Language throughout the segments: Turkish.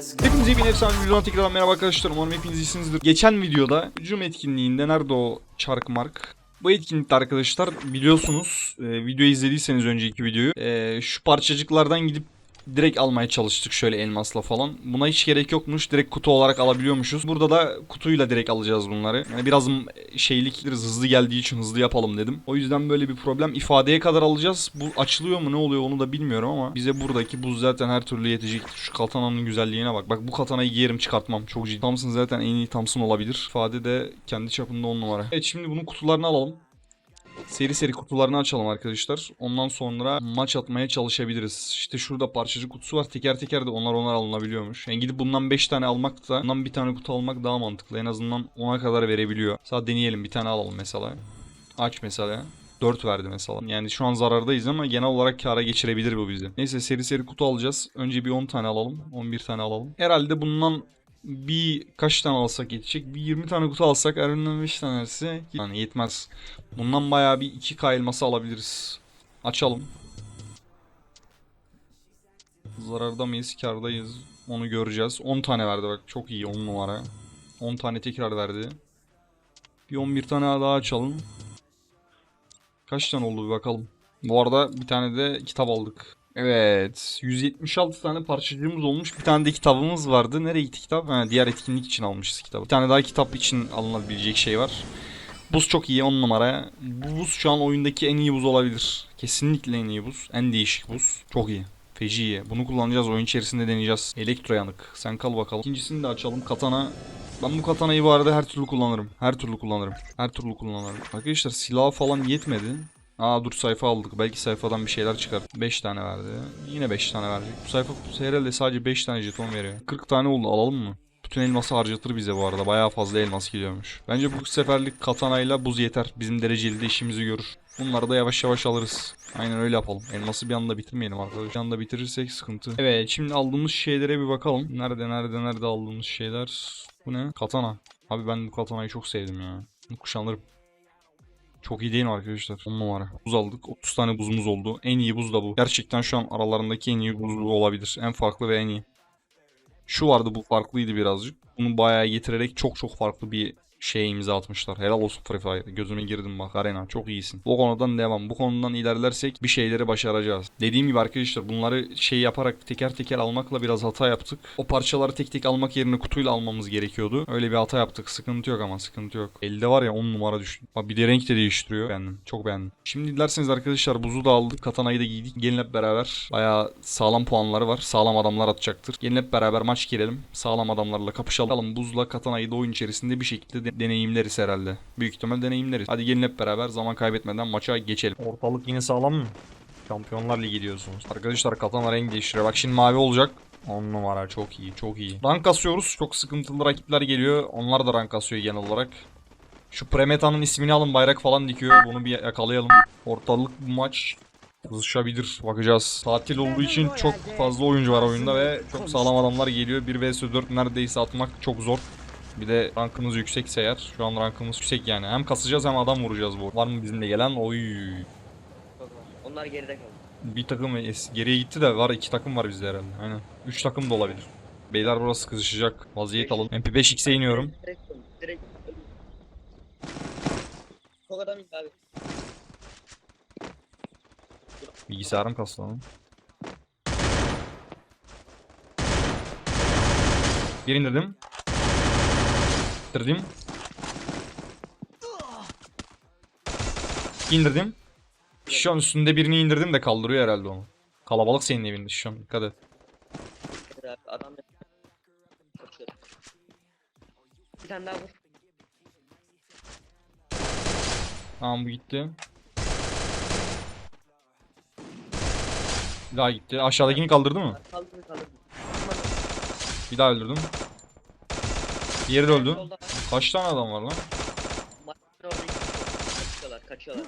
Hepinize bir efsane videodan tekrardan merhaba arkadaşlar. Umarım hepiniz iyisinizdir. Geçen videoda hücum etkinliğinde nerede o çark mark? Bu etkinlikte arkadaşlar biliyorsunuz e, videoyu izlediyseniz önceki videoyu e, şu parçacıklardan gidip direkt almaya çalıştık şöyle elmasla falan. Buna hiç gerek yokmuş. Direkt kutu olarak alabiliyormuşuz. Burada da kutuyla direkt alacağız bunları. Yani biraz şeylik hızlı geldiği için hızlı yapalım dedim. O yüzden böyle bir problem. ifadeye kadar alacağız. Bu açılıyor mu ne oluyor onu da bilmiyorum ama bize buradaki buz zaten her türlü yetecek. Şu katananın güzelliğine bak. Bak bu katanayı giyerim çıkartmam. Çok ciddi. Thompson zaten en iyi Thompson olabilir. İfade de kendi çapında 10 numara. Evet şimdi bunun kutularını alalım. Seri seri kutularını açalım arkadaşlar. Ondan sonra maç atmaya çalışabiliriz. İşte şurada parçacı kutusu var. Teker teker de onar onar alınabiliyormuş. Yani gidip bundan 5 tane almak da bundan bir tane kutu almak daha mantıklı. En azından 10'a kadar verebiliyor. Sadece deneyelim bir tane alalım mesela. Aç mesela. 4 verdi mesela. Yani şu an zarardayız ama genel olarak kara geçirebilir bu bizi. Neyse seri seri kutu alacağız. Önce bir 10 tane alalım. 11 tane alalım. Herhalde bundan bir kaç tane alsak yetecek? Bir 20 tane kutu alsak her 5 tanesi yani yetmez. Bundan bayağı bir 2K elması alabiliriz. Açalım. Zararda mıyız, kardayız? Onu göreceğiz. 10 tane verdi bak. Çok iyi 10 numara. 10 tane tekrar verdi. Bir 11 tane daha açalım. Kaç tane oldu bir bakalım. Bu arada bir tane de kitap aldık. Evet. 176 tane parçacığımız olmuş. Bir tane de kitabımız vardı. Nereye gitti kitap? Ha, diğer etkinlik için almışız kitabı. Bir tane daha kitap için alınabilecek şey var. Buz çok iyi 10 numara. Bu buz şu an oyundaki en iyi buz olabilir. Kesinlikle en iyi buz. En değişik buz. Çok iyi. Feci iyi. Bunu kullanacağız. Oyun içerisinde deneyeceğiz. Elektro yanık. Sen kal bakalım. İkincisini de açalım. Katana. Ben bu katanayı bu arada her türlü kullanırım. Her türlü kullanırım. Her türlü kullanırım. Arkadaşlar silah falan yetmedi. Aa dur sayfa aldık. Belki sayfadan bir şeyler çıkar. 5 tane verdi. Yine 5 tane verecek. Bu sayfa herhalde sadece 5 tane jeton veriyor. 40 tane oldu. Alalım mı? Bütün elması harcatır bize bu arada. Bayağı fazla elmas gidiyormuş. Bence bu seferlik katanayla buz yeter. Bizim dereceli de işimizi görür. Bunları da yavaş yavaş alırız. Aynen öyle yapalım. Elması bir anda bitirmeyelim arkadaşlar. Bir anda bitirirsek sıkıntı. Evet şimdi aldığımız şeylere bir bakalım. Nerede nerede nerede aldığımız şeyler. Bu ne? Katana. Abi ben bu katanayı çok sevdim ya. Bunu kuşanırım. Çok iyi değil mi arkadaşlar? 10 numara. Buz aldık. 30 tane buzumuz oldu. En iyi buz da bu. Gerçekten şu an aralarındaki en iyi buz bu olabilir. En farklı ve en iyi. Şu vardı bu farklıydı birazcık. Bunu bayağı getirerek çok çok farklı bir şeye imza atmışlar. Helal olsun Free Fire. Gözüme girdim bak Arena. Çok iyisin. Bu konudan devam. Bu konudan ilerlersek bir şeyleri başaracağız. Dediğim gibi arkadaşlar bunları şey yaparak teker teker almakla biraz hata yaptık. O parçaları tek tek almak yerine kutuyla almamız gerekiyordu. Öyle bir hata yaptık. Sıkıntı yok ama sıkıntı yok. Elde var ya 10 numara düştü. Bak bir de renk de değiştiriyor. Beğendim. Çok beğendim. Şimdi dilerseniz arkadaşlar buzu da aldık. Katanayı da giydik. Gelin hep beraber. Bayağı sağlam puanları var. Sağlam adamlar atacaktır. Gelin hep beraber maç girelim. Sağlam adamlarla kapışalım. Buzla katanayı da oyun içerisinde bir şekilde de- deneyimleriz herhalde. Büyük ihtimal deneyimleriz. Hadi gelin hep beraber zaman kaybetmeden maça geçelim. Ortalık yine sağlam mı? Şampiyonlar Ligi diyorsunuz. Arkadaşlar katana renk değiştiriyor. Bak şimdi mavi olacak. 10 numara çok iyi çok iyi. Rank kasıyoruz. Çok sıkıntılı rakipler geliyor. Onlar da rank kasıyor genel olarak. Şu Premeta'nın ismini alın bayrak falan dikiyor. Bunu bir yakalayalım. Ortalık bu maç kızışabilir. Bakacağız. Tatil olduğu için çok fazla oyuncu var oyunda ve çok sağlam adamlar geliyor. 1 vs 4 neredeyse atmak çok zor. Bir de rankımız yüksekse eğer. Şu an rankımız yüksek yani. Hem kasacağız hem adam vuracağız bu. Var mı bizimle gelen? Oy. Onlar geride kaldı. Bir takım geriye gitti de var iki takım var bizde herhalde. Aynen. Üç takım da olabilir. Beyler burası kızışacak. Vaziyet alın. MP5X'e iniyorum. Direkt direkt. Çok adam abi. Bilgisayarım kaslı lan. Bir indirdim. İndirdim. İndirdim. An üstünde birini indirdim de kaldırıyor herhalde onu. Kalabalık senin evinde an. Dikkat et. Adam. Bir tane daha vur. Tamam bu gitti. Bir daha gitti. Aşağıdakini kaldırdı mı? Kaldırdı kaldırdı. Bir daha öldürdüm. Diğeri de öldü. Solda. Kaç tane adam var lan? Maçın orada kaçıyorlar kaçıyorlar.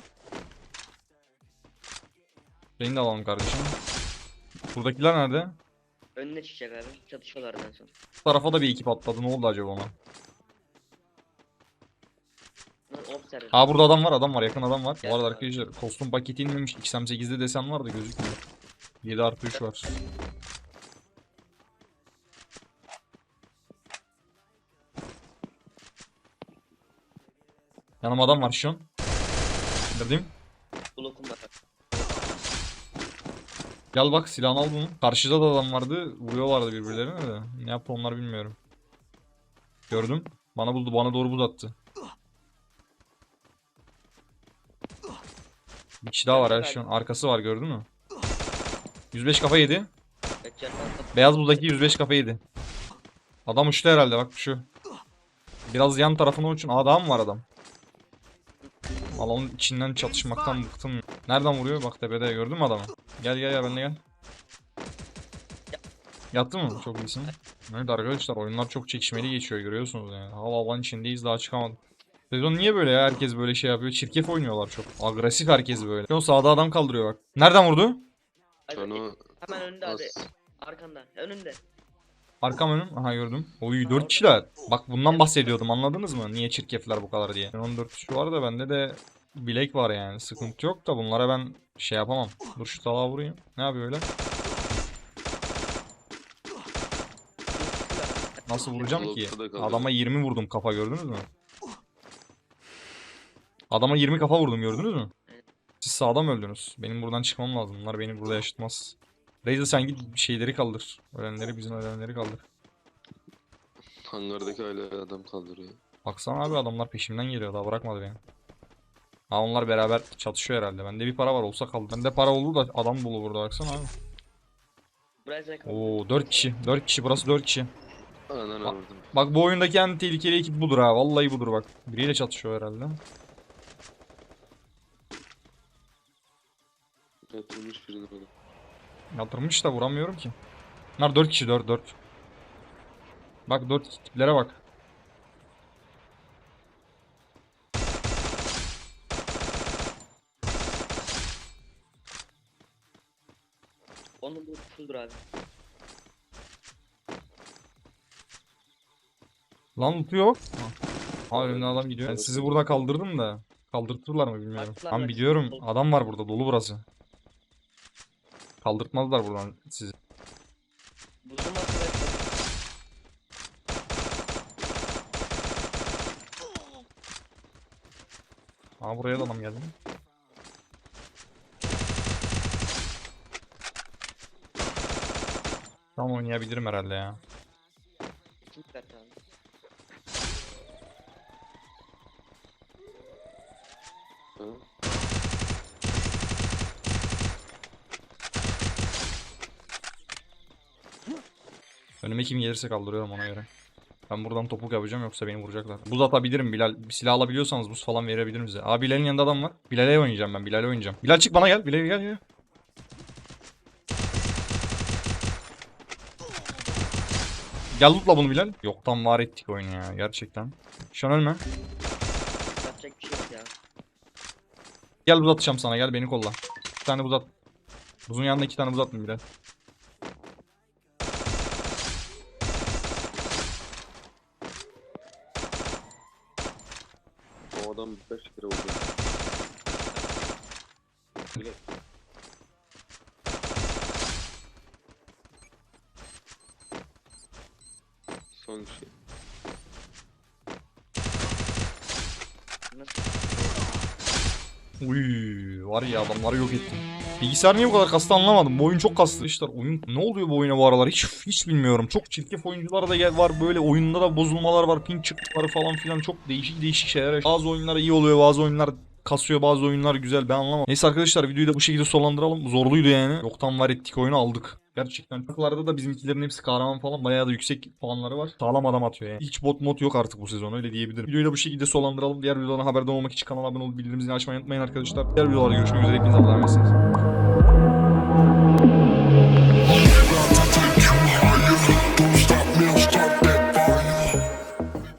Seni de alalım kardeşim. Buradakiler nerede? Önüne çıkacak abi. Çatışıyorlar en son. Bu tarafa da bir ekip atladı. Ne oldu acaba ona? Off server. Ha burada adam var adam var yakın adam var. Bu arada arkadaşlar kostüm paketi inmemiş. XM8'de desen var da gözükmüyor. 7 artı 3 var. Yanıma adam var şu an. Dedim. Blokum var. Gel bak silahını al bunu. Karşıda da adam vardı. Vuruyorlardı birbirlerine de. Ne yaptı onlar bilmiyorum. Gördüm. Bana buldu. Bana doğru buz attı. Bir kişi daha var ya şu an. Arkası var gördün mü? 105 kafa yedi. Beyaz buzdaki 105 kafa yedi. Adam uçtu herhalde bak şu. Biraz yan tarafına uçun. Mı var adam? Alanın içinden çatışmaktan bıktım. Nereden vuruyor? Bak tepede gördün mü adamı? Gel gel gel benimle gel. Yattı mı? Çok iyisin. Evet arkadaşlar oyunlar çok çekişmeli geçiyor görüyorsunuz yani. Hava alan içindeyiz daha çıkamadık. Sezon niye böyle ya? Herkes böyle şey yapıyor. Çirkef oynuyorlar çok. Agresif herkes böyle. Şu sağda adam kaldırıyor bak. Nereden vurdu? Onu Hemen önünde abi. Arkanda. Önünde. Arkam önüm. Aha gördüm. Oy 4 kişiler. Bak bundan bahsediyordum anladınız mı? Niye çirkefler bu kadar diye. 14 kişi var da bende de bilek var yani. Sıkıntı yok da bunlara ben şey yapamam. Dur şu talağa vurayım. Ne yapıyor öyle? Nasıl vuracağım ki? Adama 20 vurdum kafa gördünüz mü? Adama 20 kafa vurdum gördünüz mü? Siz sağda mı öldünüz? Benim buradan çıkmam lazım. Bunlar beni burada yaşatmaz. Razer sen git şeyleri kaldır. Ölenleri bizim ölenleri kaldır. hangardaki hala adam kaldırıyor. Baksana abi adamlar peşimden geliyor daha bırakmadı beni. Ha onlar beraber çatışıyor herhalde. Bende bir para var olsa kaldı. Bende para olur da adam dolu burada baksana abi. Oo 4 kişi. 4 kişi burası 4 kişi. Ananı Bak- vurdum. Bak bu oyundaki en tehlikeli ekip budur ha. Vallahi budur bak. Biriyle çatışıyor herhalde. Birini bana. Yatırmış da vuramıyorum ki. Bunlar 4 kişi 4 4. Bak 4 tiplere bak. Onun bu fulldur abi. Lan loot yok. Ha. Önümden adam gidiyor. Ben sizi burada kaldırdım da. Kaldırtırlar mı bilmiyorum. Mı? biliyorum. Adam var burada. Dolu burası. Kaldırtmazlar buradan sizi. Varsa ben Ha buraya da adam geldi. Tamam oynayabilirim herhalde ya. kim çıkarttı abi? Ha? Önüme kim gelirse kaldırıyorum ona göre. Ben buradan topuk yapacağım yoksa beni vuracaklar. Buz atabilirim Bilal. Bir silah alabiliyorsanız buz falan verebilirim size. Aa Bilal'in yanında adam var. Bilal'e oynayacağım ben. Bilal'e oynayacağım. Bilal çık bana gel. Bilal gel gel. Gel lootla bunu Bilal. Yoktan var ettik oyunu ya gerçekten. Şu an ölme. Yapacak bir şey yok ya. Gel buz atacağım sana gel beni kolla. Bir tane buz at. Buzun yanında iki tane buz attım Bilal. O adam birkaç kere vurdu. Bile. Son. Nasıl? Uy var ya adamları yok ettim. Bilgisayar niye bu kadar kastı anlamadım. Bu oyun çok kaslı. İşte oyun ne oluyor bu oyuna bu aralar hiç hiç bilmiyorum. Çok çirkef oyuncular da gel- var böyle oyunda da bozulmalar var. Ping çıktıları falan filan çok değişik değişik şeyler. Bazı oyunlar iyi oluyor bazı oyunlar kasıyor bazı oyunlar güzel ben anlamadım. Neyse arkadaşlar videoyu da bu şekilde sonlandıralım. Zorluydu yani. Yoktan var ettik oyunu aldık. Gerçekten taklarda da bizimkilerin hepsi kahraman falan bayağı da yüksek puanları var. Sağlam adam atıyor yani. Hiç bot mod yok artık bu sezon öyle diyebilirim. Videoyu da bu şekilde sonlandıralım. Diğer videolardan haberdar olmak için kanala abone olup bildirimleri açmayı unutmayın arkadaşlar. Diğer videolarda görüşmek üzere. Hepinize Allah'a emanetsiniz.